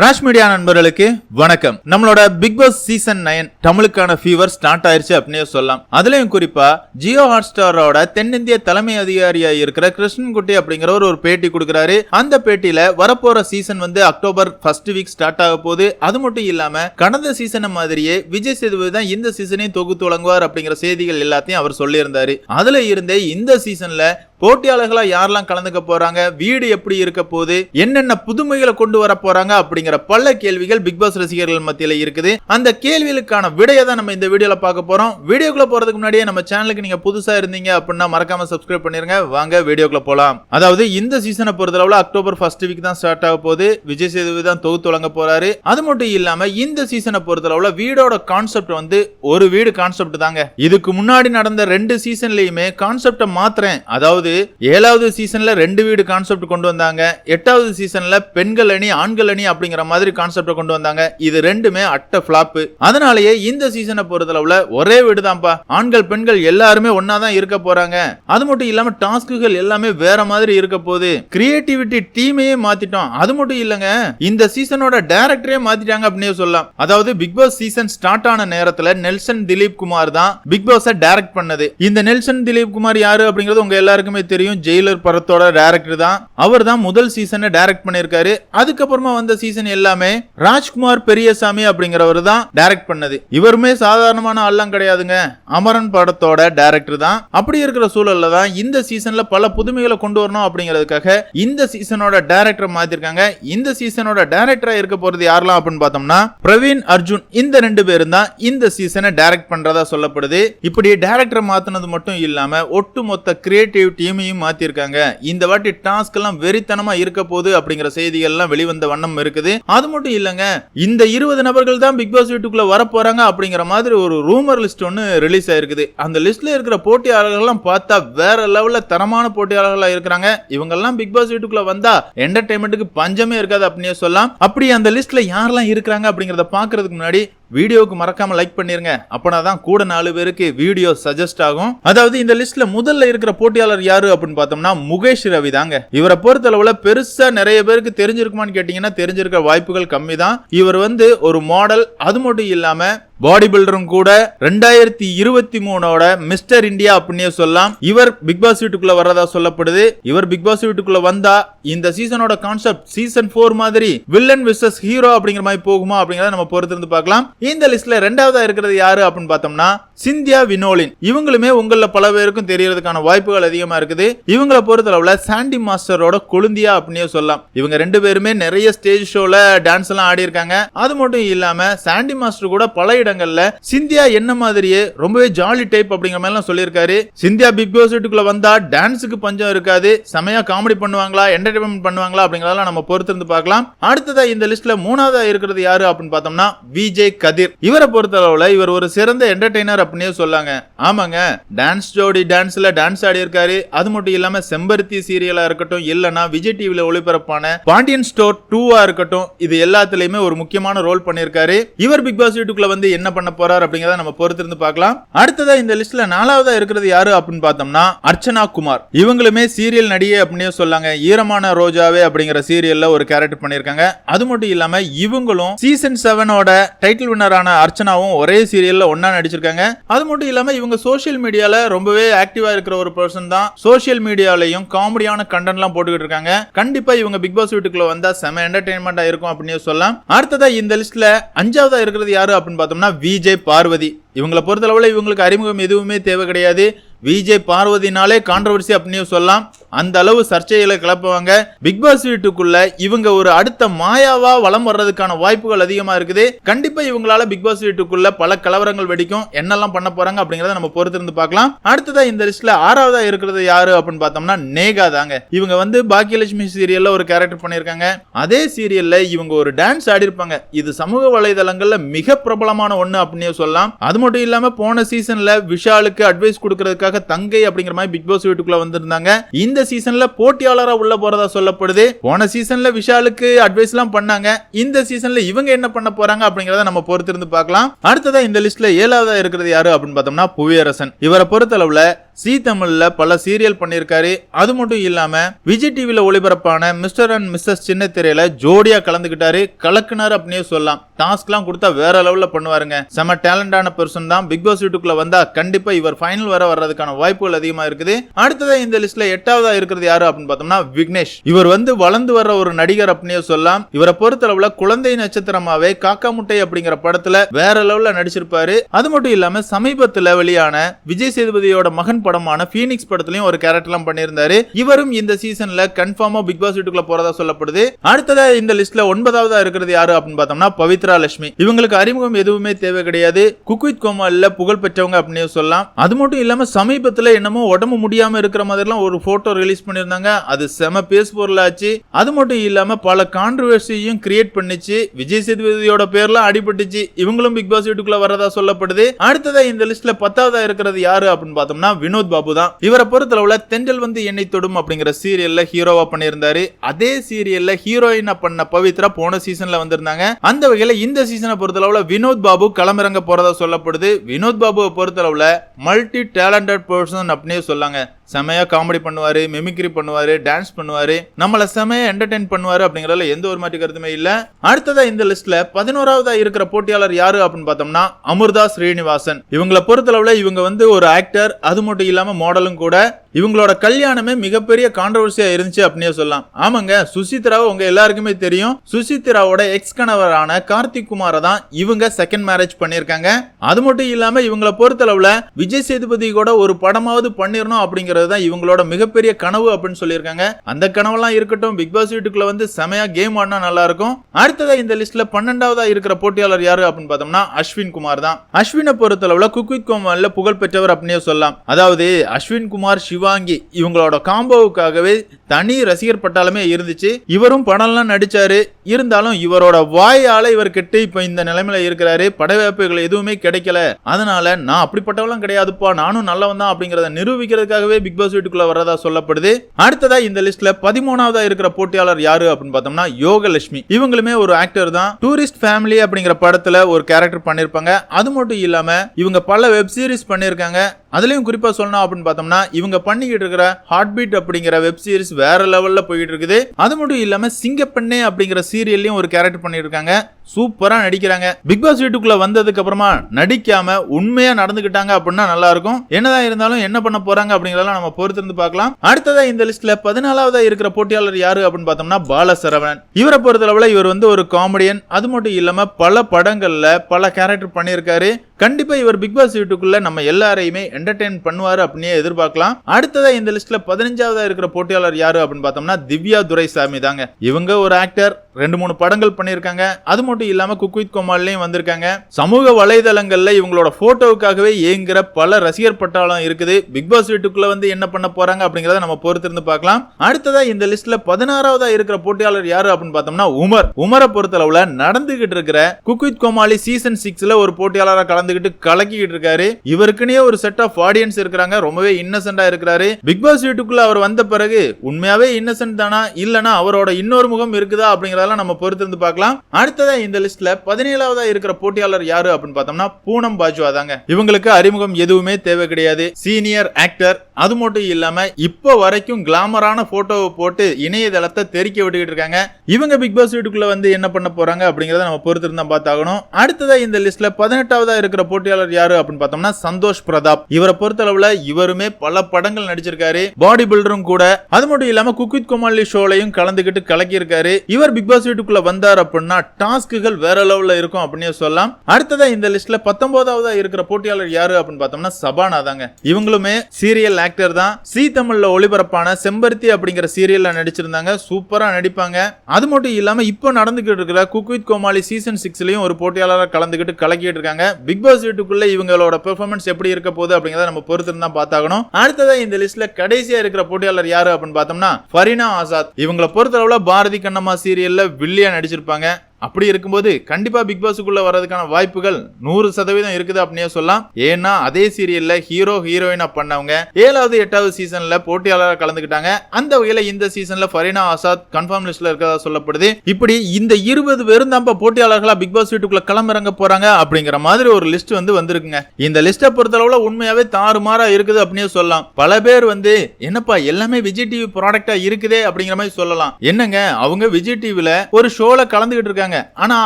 Rash media நண்பர்களுக்கு வணக்கம். நம்மளோட பிக் பாஸ் சீசன் நைன் தமிழுக்கான ஃபீவர் ஸ்டார்ட் ஆயிருச்சு அப்படின்னே சொல்லலாம். அதுலயும் குறிப்பா ஜியோ ஹாட் ஸ்டாரோட தென்னிந்திய தலைமை அதிகாரியா இருக்கிற கிருஷ்ணன்குட்டி அப்படிங்கிறவர் ஒரு பேட்டி கொடுக்குறாரு. அந்த பேட்டியில வரப்போற சீசன் வந்து அக்டோபர் ஃபர்ஸ்ட் வீக் ஸ்டார்ட் ஆக போகுது. அது மட்டும் இல்லாம கடந்த சீசனை மாதிரியே விஜய் சேதுபதி தான் இந்த சீசனையும் தொகுத்து வழங்குவார் அப்படிங்கிற செய்திகள் எல்லாத்தையும் அவர் சொல்லியிருந்தாரு. அதுல இருந்தே இந்த சீசன்ல போட்டியாளர்களா யாரெல்லாம் கலந்துக்க போறாங்க? வீடு எப்படி இருக்க போகுது? என்னென்ன புதுமைகளை கொண்டு வர போறாங்க? அப்படிங்கிற பல கேள்விகள் பிக் பாஸ் ரசிகர்கள் மத்தியில இருக்குது. அந்த கேள்விகளுக்கான விடையை தான் நம்ம இந்த வீடியோல பார்க்க போறோம். வீடியோக்குள்ள போறதுக்கு முன்னாடியே நம்ம சேனலுக்கு நீங்க புதுசா இருந்தீங்க அப்படின்னா மறக்காம சப்ஸ்கிரைப் பண்ணிருங்க. வாங்க வீடியோக்குள்ள போலாம். அதாவது இந்த சீசனை பொறுத்தளவுல அக்டோபர் ஃபர்ஸ்ட் வீக் தான் ஸ்டார்ட் ஆக போகுது. விஜய் சேதுபதி தான் தொகுத்து வழங்க போறாரு. அது மட்டும் இல்லாம இந்த சீசனை பொறுத்தளவுல வீடோட கான்செப்ட் வந்து ஒரு வீடு கான்செப்ட் தாங்க. இதுக்கு முன்னாடி நடந்த ரெண்டு சீசன்லயுமே கான்செப்டை மாத்துறேன். அதாவது ஏழாவது சீசன்ல ரெண்டு வீடு கான்செப்ட் கொண்டு வந்தாங்க. எட்டாவது சீசன்ல பெண்கள் அணி ஆண்கள் அணி அப்படிங்கிற மாதிரி கான்செப்ட் கொண்டு வந்தாங்க. இது ரெண்டுமே அட்ட ஃபிளாப் அதனாலேயே இந்த சீசனை பொறுத்தளவுல ஒரே வீடு தான்ப்பா ஆண்கள் பெண்கள் எல்லாருமே ஒன்னா தான் இருக்க போறாங்க. அது மட்டும் இல்லாம டாஸ்க்குகள் எல்லாமே வேற மாதிரி இருக்க போகுது. கிரியேட்டிவிட்டி டீமையே மாத்திட்டோம். அது மட்டும் இல்லங்க இந்த சீசனோட டைரக்டரே மாத்திட்டாங்க அப்படின்னே சொல்லலாம். அதாவது பிக் பாஸ் சீசன் ஸ்டார்ட் ஆன நேரத்துல நெல்சன் திலீப் குமார் தான் பிக் பாஸ் டைரக்ட் பண்ணது. இந்த நெல்சன் திலீப் குமார் யாரு அப்படிங்கிறது உங்க எல்லாருக்குமே தெரியும். ஜெயிலர் படத்தோட டேரக்டர் தான். அவர் தான் முதல் சீசனை டைரக்ட் பண்ணியிருக்காரு. அதுக்கப்புறமா வந்த சீசன் எல்லாமே ராஜ்குமார் பெரியசாமி அப்படிங்கிறவர் தான் டைரக்ட் பண்ணது. இவருமே சாதாரணமான ஆள்லாம் கிடையாதுங்க. அமரன் படத்தோட டைரக்டர் தான். அப்படி இருக்கிற சூழல்ல தான் இந்த சீசன்ல பல புதுமைகளை கொண்டு வரணும் அப்படிங்கிறதுக்காக இந்த சீசனோட டைரக்டர் மாத்திருக்காங்க. இந்த சீசனோட டைரக்டரா இருக்க போறது யாரெல்லாம் அப்படின்னு பார்த்தோம்னா பிரவீன் அர்ஜுன் இந்த ரெண்டு பேரும் தான் இந்த சீசனை டைரக்ட் பண்றதா சொல்லப்படுது. இப்படி டைரக்டர் மாத்தினது மட்டும் இல்லாம ஒட்டுமொத்த கிரியேட்டிவிட்டியும் டீமையும் மாத்திருக்காங்க. இந்த வாட்டி டாஸ்க் எல்லாம் வெறித்தனமா இருக்க போகுது அப்படிங்கிற செய்திகள் எல்லாம் வெளிவந்த வண்ணம் இருக்குது. அது மட்டும் இல்லங்க இந்த இருபது நபர்கள் தான் பிக் பாஸ் வீட்டுக்குள்ள வர போறாங்க அப்படிங்கிற மாதிரி ஒரு ரூமர் லிஸ்ட் ஒன்னு ரிலீஸ் ஆயிருக்குது. அந்த லிஸ்ட்ல இருக்கிற போட்டியாளர்கள் எல்லாம் பார்த்தா வேற லெவல்ல தரமான போட்டியாளர்களா இருக்கிறாங்க. இவங்க எல்லாம் பிக் பாஸ் வீட்டுக்குள்ள வந்தா என்டர்டைன்மெண்ட்டுக்கு பஞ்சமே இருக்காது அப்படின்னு சொல்லலாம். அப்படி அந்த லிஸ்ட்ல யாரெல்லாம் இருக்கிறாங்க அப்படிங்கிறத பாக்குறதுக்கு முன்னாடி வீடியோவுக்கு மறக்காமல் லைக் பண்ணிருங்க. அப்போனா தான் கூட நாலு பேருக்கு வீடியோ சஜஸ்ட் ஆகும். அதாவது இந்த லிஸ்ட்ல முதல்ல இருக்கிற போட்டியாளர் யாரு அப்படின்னு பார்த்தோம்னா முகேஷ் ரவி தாங்க. இவரை பொறுத்தளவுல பெருசா நிறைய பேருக்கு தெரிஞ்சிருக்குமான்னு கேட்டீங்கன்னா தெரிஞ்சிருக்க வாய்ப்புகள் கம்மி தான் இவர் வந்து ஒரு மாடல் அது மட்டும் இல்லாம பாடி பில்டரும் கூட ரெண்டாயிரத்தி இருபத்தி மூணோட மிஸ்டர் இந்தியா அப்படின்னே சொல்லலாம். இவர் பிக் பாஸ் வீட்டுக்குள்ள வர்றதா சொல்லப்படுது. இவர் பிக் பாஸ் வீட்டுக்குள்ள வந்தா இந்த சீசனோட கான்செப்ட் சீசன் போர் மாதிரி வில்லன் விசஸ் ஹீரோ அப்படிங்கிற மாதிரி போகுமா அப்படிங்கறத நம்ம பொறுத்து இருந்து பார்க்கலாம். இந்த லிஸ்ட்ல ரெண்டாவதா இருக்கிறது யாரு அப்படின்னு பார்த்தோம்னா சிந்தியா வினோலின். இவங்களுமே உங்கள பல பேருக்கும் தெரியறதுக்கான வாய்ப்புகள் அதிகமா இருக்குது. இவங்களை பொறுத்தளவுல சாண்டி மாஸ்டரோட கொழுந்தியா அப்படின்னே சொல்லலாம். இவங்க ரெண்டு பேருமே நிறைய ஸ்டேஜ் ஷோல டான்ஸ் எல்லாம் ஆடி இருக்காங்க அது மட்டும் இல்லாம சாண்டி மாஸ்டர் கூட பல இடங்கள்ல சிந்தியா என்ன மாதிரியே ரொம்பவே ஜாலி டைப் அப்படிங்கிற மாதிரி சொல்லியிருக்காரு. சிந்தியா பிக் பாஸ் வீட்டுக்குள்ள வந்தா டான்ஸுக்கு பஞ்சம் இருக்காது. செமையா காமெடி பண்ணுவாங்களா என்டர்டைன்மெண்ட் பண்ணுவாங்களா அப்படிங்கறதெல்லாம் நம்ம பொறுத்திருந்து பார்க்கலாம். அடுத்ததா இந்த லிஸ்ட்ல மூணாவதா இருக்கிறது யாரு அப்படின்னு பார்த்தோம்னா விஜய் கதிர். இவரை பொறுத்தளவுல இவர் ஒரு சிறந்த என்டர்டைனர் அப்படின்னே சொல்லாங்க. ஆமாங்க. டான்ஸ் ஜோடி டான்ஸ்ல டான்ஸ் ஆடி இருக்காரு அது மட்டும் இல்லாம செம்பருத்தி சீரியலா இருக்கட்டும் இல்லனா விஜய் டிவில ஒளிபரப்பான பாண்டியன் ஸ்டோர் டூவா இருக்கட்டும் இது எல்லாத்துலயுமே ஒரு முக்கியமான ரோல் பண்ணிருக்காரு இவர் பிக் பாஸ் வீட்டுக்குள்ள வந்து என்ன பண்ண போறாரு அப்படிங்கறத நம்ம பொறுத்திருந்து பார்க்கலாம். அடுத்ததா இந்த லிஸ்ட்ல நாலாவதா இருக்கிறது யாரு அப்படின்னு பார்த்தோம்னா அர்ச்சனா குமார். இவங்களுமே சீரியல் நடிகை அப்படின்னு சொல்லாங்க. ஈரமான ரோஜாவே அப்படிங்கிற சீரியல்ல ஒரு கேரக்டர் பண்ணியிருக்காங்க. அது மட்டும் இல்லாம இவங்களும் சீசன் செவனோட டைட்டில் வின்னரான அர்ச்சனாவும் ஒரே சீரியல்ல ஒன்னா நடிச்சிருக்காங்க. அது மட்டும் இல்லாம இவங்க சோஷியல் மீடியால ரொம்பவே ஆக்டிவா இருக்கிற ஒரு பர்சன் தான். சோஷியல் மீடியாலையும் காமெடியான கண்டென்ட்லாம் போட்டுக்கிட்டு இருக்காங்க. கண்டிப்பா இவங்க பிக் பாஸ் வீட்டுக்குள்ள வந்தா செம என்டர்டைன்மெண்டா இருக்கும் அப்படின்னு சொல்லலாம். அடுத்ததா இந்த லிஸ்ட்ல அஞ்சாவதா இருக்கிறது யாரு அப்படின்னு பார்த்தோம்னா விஜய் பார்வதி. இவங்களை பொறுத்தளவுல இவங்களுக்கு அறிமுகம் எதுவுமே தேவை கிடையாது. விஜய் பார்வதினாலே கான்ட்ரவர்சி அப்படின்னு சொல்லலாம். அந்த அளவு சர்ச்சைகளை கிளப்புவாங்க. பிக் பாஸ் வீட்டுக்குள்ள இவங்க ஒரு அடுத்த மாயாவா வளம் வர்றதுக்கான வாய்ப்புகள் அதிகமா இருக்குது. கண்டிப்பா இவங்களால பிக் பாஸ் வீட்டுக்குள்ள பல கலவரங்கள் வெடிக்கும். என்னெல்லாம் பண்ண போறாங்க அப்படிங்கறத நம்ம பொறுத்திருந்து பார்க்கலாம். அடுத்ததா இந்த லிஸ்ட்ல ஆறாவதா இருக்கிறது யாரு அப்படின்னு பார்த்தோம்னா நேகா தாங்க. இவங்க வந்து பாக்கியலட்சுமி சீரியல்ல ஒரு கேரக்டர் பண்ணியிருக்காங்க. அதே சீரியல்ல இவங்க ஒரு டான்ஸ் ஆடி இருப்பாங்க இது சமூக வலைதளங்கள்ல மிக பிரபலமான ஒண்ணு அப்படின்னு சொல்லலாம். அது மட்டும் இல்லாம போன சீசன்ல விஷாலுக்கு அட்வைஸ் கொடுக்கறதுக்காக தங்கை அப்படிங்கிற மாதிரி பிக் பாஸ் வீட்டுக்குள்ள வந்திருந்தாங்க. இந்த சீசன்ல போட்டியாளரா உள்ள போறதா சொல்லப்படுது. போன சீசன்ல விஷாலுக்கு அட்வைஸ் எல்லாம் பண்ணாங்க. இந்த சீசன்ல இவங்க என்ன பண்ண போறாங்க அப்படிங்கறத நம்ம பொறுத்திருந்து பார்க்கலாம். அடுத்ததா இந்த லிஸ்ட்ல ஏழாவதா இருக்கிறது யாரு அப்படின்னு பார்த்தோம்னா புவியரசன். இவரை பொறுத்தளவுல சி தமிழ்ல பல சீரியல் பண்ணியிருக்காரு அது மட்டும் இல்லாம விஜய் டிவியில ஒளிபரப்பான மிஸ்டர் அண்ட் மிஸ்ஸஸ் சின்ன திரையில ஜோடியா கலந்துக்கிட்டாரு கலக்குனார் அப்படின்னே சொல்லலாம். டாஸ்க்லாம் கொடுத்தா வேற லெவல்ல பண்ணுவாருங்க. செம டேலண்டான பெர்சன் தான். பிக் பாஸ் வீட்டுக்குள்ள வந்தா கண்டிப்பா இவர் ஃபைனல் வர வர்றதுக்கான வாய்ப்புகள் அதிகமா இருக்குது. அடுத்ததா இந்த லிஸ்ட்ல எட்டாவதா இருக்கிறது யாரு அப்படின்னு பார்த்தோம்னா விக்னேஷ். இவர் வந்து வளர்ந்து வர்ற ஒரு நடிகர் அப்படின்னே சொல்லலாம். இவரை பொறுத்தளவுல குழந்தை நட்சத்திரமாவே காக்கா முட்டை அப்படிங்கிற படத்துல வேற லெவல்ல நடிச்சிருப்பாரு. அது மட்டும் இல்லாம சமீபத்துல வெளியான விஜய் சேதுபதியோட மகன் படமான பீனிக்ஸ் படத்துலயும் ஒரு கேரக்டர்லாம் பண்ணியிருந்தாரு. இவரும் இந்த சீசன்ல கன்ஃபார்மா பிக் பாஸ் வீட்டுக்குள்ள போறதா சொல்லப்படுது. அடுத்ததா இந்த லிஸ்ட்ல ஒன்பதாவதா இருக்கிறது யாரு அப்படின்னு பார்த்தோம்னா பவித்ரா லட்சுமி. இவங்களுக்கு அறிமுகம் எதுவுமே தேவை கிடையாது. குக்வித் கோமால்ல புகழ் பெற்றவங்க அப்படின்னு சொல்லலாம். அது மட்டும் இல்லாம சமீபத்துல என்னமோ உடம்பு முடியாம இருக்கிற மாதிரிலாம் ஒரு போட்டோ ரிலீஸ் பண்ணியிருந்தாங்க. அது செம பேஸ் பொருளாச்சு அது மட்டும் இல்லாம பல கான்ட்ரவர்சியும் கிரியேட் பண்ணிச்சு. விஜய் சேதுபதியோட பேர்லாம் அடிபட்டுச்சு. இவங்களும் பிக் பாஸ் வீட்டுக்குள்ள வரதா சொல்லப்படுது. அடுத்ததா இந்த லிஸ்ட்ல பத்தாவதா இருக்கிறது யாரு அப்படின்னு பார்த்தோம்னா வினோத் பாபு தான். இவரை பொறுத்தளவுல தென்றல் வந்து என்னை தொடும் அப்படிங்கிற சீரியல்ல ஹீரோவா பண்ணியிருந்தாரு. அதே சீரியல்ல ஹீரோயினா பண்ண பவித்ரா போன சீசன்ல வந்திருந்தாங்க. அந்த வகையில இந்த சீசனை பொறுத்தளவுல வினோத் பாபு களமிறங்க போறதா சொல்லப்படுது. வினோத் பாபுவை பொறுத்தளவுல மல்டி டேலண்டட் பர்சன் அப்படின்னே சொல்லாங்க. செமையா காமெடி பண்ணுவாரு மெமிக்ரி பண்ணுவாரு டான்ஸ் பண்ணுவாரு. நம்மள செமையா என்டர்டைன் பண்ணுவாரு அப்படிங்கறதுல எந்த ஒரு மாற்று கருத்துமே இல்ல. அடுத்ததா இந்த லிஸ்ட்ல பதினோராவதா இருக்கிற போட்டியாளர் யாரு அப்படின்னு பார்த்தோம்னா அமிர்தா ஸ்ரீனிவாசன். இவங்களை பொறுத்தளவுல இவங்க வந்து ஒரு ஆக்டர் அது மட்டும் இல்லாம மாடலும் கூட இவங்களோட கல்யாணமே மிகப்பெரிய கான்ட்ரவர்சியா இருந்துச்சு அப்படின்னே சொல்லலாம். ஆமாங்க சுசித்ராவை உங்க எல்லாருக்குமே தெரியும். சுசித்ராவோட எக்ஸ் கணவரான கார்த்திக் குமாரை தான் இவங்க செகண்ட் மேரேஜ் பண்ணியிருக்காங்க. அது மட்டும் இல்லாம இவங்களை பொறுத்தளவுல விஜய் சேதுபதி கூட ஒரு படமாவது பண்ணிடணும் அப்படிங்கிறது தான் இவங்களோட மிகப்பெரிய கனவு அப்படின்னு சொல்லியிருக்காங்க. அந்த கனவெல்லாம் இருக்கட்டும் பிக் பாஸ் வீட்டுக்குள்ள வந்து செமையா கேம் ஆடினா நல்லா இருக்கும் அடுத்ததா இந்த லிஸ்ட்ல பன்னெண்டாவதா இருக்கிற போட்டியாளர் யாரு அப்படின்னு பார்த்தோம்னா அஸ்வின் குமார் தான். அஸ்வினை பொறுத்தளவுல குக்வித் கோமல்ல புகழ் பெற்றவர் அப்படின்னே சொல்லலாம். அதாவது அஸ்வின் குமார் சிவாங்கி இவங்களோட காம்போவுக்காகவே தனி ரசிகர் பட்டாளமே இருந்துச்சு. இவரும் படம்லாம் நடிச்சாரு. இருந்தாலும் இவரோட வாயால இவர் கிட்ட இப்ப இந்த நிலைமையில இருக்கிறாரு. படவேப்புகள் எதுவுமே கிடைக்கல. அதனால நான் அப்படிப்பட்டவெல்லாம் கிடையாதுப்பா. நானும் நல்லவன் தான் அப்படிங்கறத நிரூபிக்கிறதுக்காகவே பிக் பாஸ் வீட்டுக்குள்ள வர்றதா சொல்லப்படுது. அடுத்ததா இந்த லிஸ்ட்ல பதிமூணாவதா இருக்கிற போட்டியாளர் யாரு அப்படின்னு பார்த்தோம்னா யோகலட்சுமி. இவங்களுமே ஒரு ஆக்டர் தான். டூரிஸ்ட் ஃபேமிலி அப்படிங்கிற படத்துல ஒரு கேரக்டர் பண்ணிருப்பாங்க. அது மட்டும் இல்லாம இவங்க பல வெப் சீரிஸ் பண்ணிருக்காங்க. அதுலேயும் குறிப்பாக சொல்லணும் அப்படின்னு பார்த்தோம்னா இவங்க பண்ணிக்கிட்டு இருக்கிற ஹார்ட் பீட் அப்படிங்கிற வெப் சீரிஸ் வேற லெவலில் போயிட்டு இருக்குது. அது மட்டும் இல்லாமல் சிங்கப்பெண்ணே அப்படிங்கிற சீரியல்லையும் ஒரு கேரக்டர் பண்ணியிருக்காங்க. சூப்பராக நடிக்கிறாங்க. பிக் பாஸ் வீட்டுக்குள்ள வந்ததுக்கு அப்புறமா நடிக்காம உண்மையா நடந்துக்கிட்டாங்க அப்படின்னா நல்லா இருக்கும். என்னதான் இருந்தாலும் என்ன பண்ண போறாங்க அப்படிங்கறதெல்லாம் நம்ம பொறுத்திருந்து பார்க்கலாம். அடுத்ததா இந்த லிஸ்ட்ல பதினாலாவதா இருக்கிற போட்டியாளர் யாரு அப்படின்னு பார்த்தோம்னா பாலசரவணன். இவரை பொறுத்தளவுல இவர் வந்து ஒரு காமெடியன் அது மட்டும் இல்லாம பல படங்கள்ல பல கேரக்டர் பண்ணியிருக்காரு. கண்டிப்பா இவர் பிக் பாஸ் வீட்டுக்குள்ள நம்ம எல்லாரையுமே என்டர்டெயின் பண்ணுவாரு அப்படின்னே எதிர்பார்க்கலாம். அடுத்ததா இந்த லிஸ்ட்ல பதினஞ்சாவதா இருக்கிற போட்டியாளர் யாரு அப்படின்னு பார்த்தோம்னா திவ்யா துரைசாமி தாங்க. இவங்க ஒரு ஆக்டர் ரெண்டு மூணு படங்கள் பண்ணியிருக்காங்க. அது மட்டும் இல்லாம குக்வித் கோமாலையும் வந்திருக்காங்க. சமூக வலைதளங்கள்ல இவங்களோட போட்டோவுக்காகவே ஏங்குற பல ரசிகர் பட்டாளம் இருக்குது. பிக் பாஸ் வீட்டுக்குள்ள வந்து என்ன பண்ண போறாங்க அப்படிங்கறத நம்ம பொறுத்திருந்து பார்க்கலாம். அடுத்ததா இந்த லிஸ்ட்ல பதினாறாவதா இருக்கிற போட்டியாளர் யாரு அப்படின்னு பார்த்தோம்னா உமர். உமரை பொறுத்தளவுல நடந்துகிட்டு இருக்கிற குக்வித் கோமாளி சீசன் சிக்ஸ்ல ஒரு போட்டியாளராக கலந்துகிட்டு கலக்கிக்கிட்டு இருக்காரு. இவருக்குனே ஒரு செட் ஆஃப் ஆடியன்ஸ் இருக்கிறாங்க. ரொம்பவே இன்னசென்டா இருக்கிறாரு. பிக் பாஸ் வீட்டுக்குள்ள அவர் வந்த பிறகு உண்மையாவே இன்னசென்ட் தானா? இல்லனா அவரோட இன்னொரு முகம் இருக்குதா அப்படிங்கறதெல்லாம் நம்ம பொறுத்திருந்து பார்க்கலாம். அடுத்ததா இந்த லிஸ்ட்ல பதினேழாவதா இருக்கிற போட்டியாளர் யாரு அப்படின்னு பார்த்தோம்னா பூனம் பாஜ்வா தாங்க இவங்களுக்கு அறிமுகம் எதுவுமே தேவை கிடையாது. சீனியர் ஆக்டர் அது மட்டும் இல்லாம இப்போ வரைக்கும் கிளாமரான போட்டோவை போட்டு இணையதளத்தை தெறிக்க விட்டுக்கிட்டு இருக்காங்க. இவங்க பிக் பாஸ் வீட்டுக்குள்ள வந்து என்ன பண்ண போறாங்க அப்படிங்கறத நம்ம பொறுத்திருந்தா பார்த்தாகணும். அடுத்ததா இந்த லிஸ்ட்ல பதினெட்டாவதா இருக்கிற போட்டியாளர் யாரு அப்படின்னு பார்த்தோம்னா சந்தோஷ் பிரதாப். இவரை பொறுத்தளவுல இவருமே பல படங்கள் நடிச்சிருக்காரு. பாடி பில்டரும் கூட. அது மட்டும் இல்லாம குக்வித் குமாலி ஷோலையும் கலந்துகிட்டு கலக்கி இருக்காரு இவர் பிக் பாஸ் வீட்டுக்குள்ள வந்தார் அப்படின்னா டாஸ்க் டாஸ்க்குகள் வேற லெவலில் இருக்கும் அப்படின்னு சொல்லலாம். அடுத்ததா இந்த லிஸ்ட்ல பத்தொன்பதாவதா இருக்கிற போட்டியாளர் யாரு அப்படின்னு பார்த்தோம்னா சபானா தாங்க இவங்களுமே சீரியல் ஆக்டர் தான். சி தமிழ்ல ஒளிபரப்பான செம்பருத்தி அப்படிங்கிற சீரியல்ல நடிச்சிருந்தாங்க. சூப்பரா நடிப்பாங்க. அது மட்டும் இல்லாம இப்போ நடந்துகிட்டு இருக்கிற குக்வித் கோமாளி சீசன் சிக்ஸ்லயும் ஒரு போட்டியாளராக கலந்துகிட்டு கலக்கிட்டு இருக்காங்க. பிக் பாஸ் வீட்டுக்குள்ள இவங்களோட பெர்ஃபார்மன்ஸ் எப்படி இருக்க போகுது அப்படிங்கறத நம்ம பொறுத்திருந்தா பார்த்தாகணும். அடுத்ததா இந்த லிஸ்ட்ல கடைசியா இருக்கிற போட்டியாளர் யாரு அப்படின்னு பார்த்தோம்னா ஃபரினா ஆசாத். இவங்களை பொறுத்தளவுல பாரதி கண்ணம்மா சீரியல்ல வில்லியா நடிச்சிருப்பாங்க. அப்படி இருக்கும்போது கண்டிப்பாக பிக் பாஸுக்குள்ள வர்றதுக்கான வாய்ப்புகள் நூறு சதவீதம் இருக்குது அப்படின்னே சொல்லலாம். ஏன்னா அதே சீரியல்ல ஹீரோ ஹீரோயினா பண்ணவங்க ஏழாவது எட்டாவது சீசன்ல போட்டியாளராக கலந்துக்கிட்டாங்க. அந்த வகையில இந்த சீசன்ல ஃபரீனா ஆசாத் கன்ஃபார்ம் லிஸ்ட்ல இருக்கிறதா சொல்லப்படுது. இப்படி இந்த இருபது பேரும் தான் போட்டியாளர்களா பிக் பாஸ் வீட்டுக்குள்ள கிளம்பிறங்க போறாங்க அப்படிங்கிற மாதிரி ஒரு லிஸ்ட் வந்து வந்திருக்குங்க. இந்த லிஸ்ட்டை பொறுத்தளவுல உண்மையாவே தாறுமாறா இருக்குது அப்படின்னே சொல்லலாம். பல பேர் வந்து என்னப்பா எல்லாமே விஜய் டிவி ப்ராடக்டா இருக்குதே அப்படிங்கிற மாதிரி சொல்லலாம். என்னங்க அவங்க விஜய் டிவில ஒரு ஷோல கலந்துகிட்டு இருக்காங்க. ஆனா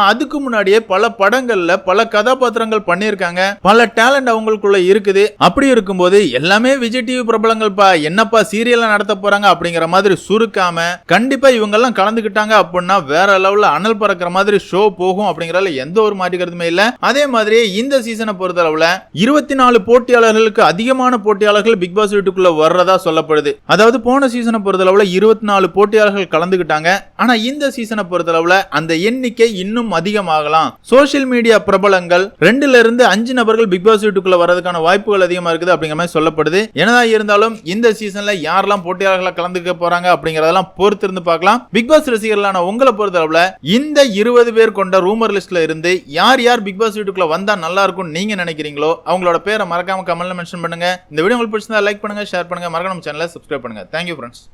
அதுக்கு முன்னாடியே பல படங்கள்ல பல கதாபாத்திரங்கள் பண்ணியிருக்காங்க. பல டேலண்ட் அவங்களுக்குள்ள இருக்குது. அப்படி இருக்கும்போது எல்லாமே விஜய் டிவி பிரபலங்கள்ப்பா. என்னப்பா சீரியலை நடத்த போறாங்க அப்படிங்கிற மாதிரி சுருக்காம கண்டிப்பா இவங்க எல்லாம் கலந்துக்கிட்டாங்க அப்படின்னா வேற லெவலில் அனல் பறக்கிற மாதிரி ஷோ போகும் அப்படிங்கிறதுல எந்த ஒரு மாற்றிக்கிறதுமே இல்லை. அதே மாதிரி இந்த சீசனை பொறுத்தளவுல இருபத்தி நாலு போட்டியாளர்களுக்கு அதிகமான போட்டியாளர்கள் பிக் பாஸ் வீட்டுக்குள்ள வர்றதா சொல்லப்படுது. அதாவது போன சீசனை பொறுத்தளவில் இருபத்தி நாலு போட்டியாளர்கள் கலந்துக்கிட்டாங்க. ஆனா இந்த சீசனை பொறுத்தளவில் அந்த எண்ணிக்கை இன்னும் அதிகமாகலாம். சோஷியல் மீடியா பிரபலங்கள் ரெண்டுல இருந்து அஞ்சு நபர்கள் பிக் பாஸ் வீட்டுக்குள்ள வரதுக்கான வாய்ப்புகள் அதிகமா இருக்குது அப்படிங்கிற மாதிரி சொல்லப்படுது. என்னதான் இருந்தாலும் இந்த சீசன்ல யாரெல்லாம் போட்டியாளர்களாக கலந்துக்க போறாங்க அப்படிங்கறதெல்லாம் பொறுத்து இருந்து பார்க்கலாம். பிக் பாஸ் ரசிகர்களான உங்களை பொறுத்தளவுல இந்த இருபது பேர் கொண்ட ரூமர் லிஸ்ட்ல இருந்து யார் யார் பிக் பாஸ் வீட்டுக்குள்ள வந்தா நல்லா இருக்கும் நீங்க நினைக்கிறீங்களோ அவங்களோட பேரை மறக்காம கமெண்ட்ல மென்ஷன் பண்ணுங்க. இந்த வீடியோ உங்களுக்கு பிடிச்சிருந்தா லைக் பண்ணுங்க ஷேர் பண்ணுங்க. மறக்காம சேனலை சப்ஸ்கிரைப் பண்ணுங்க. Thank you friends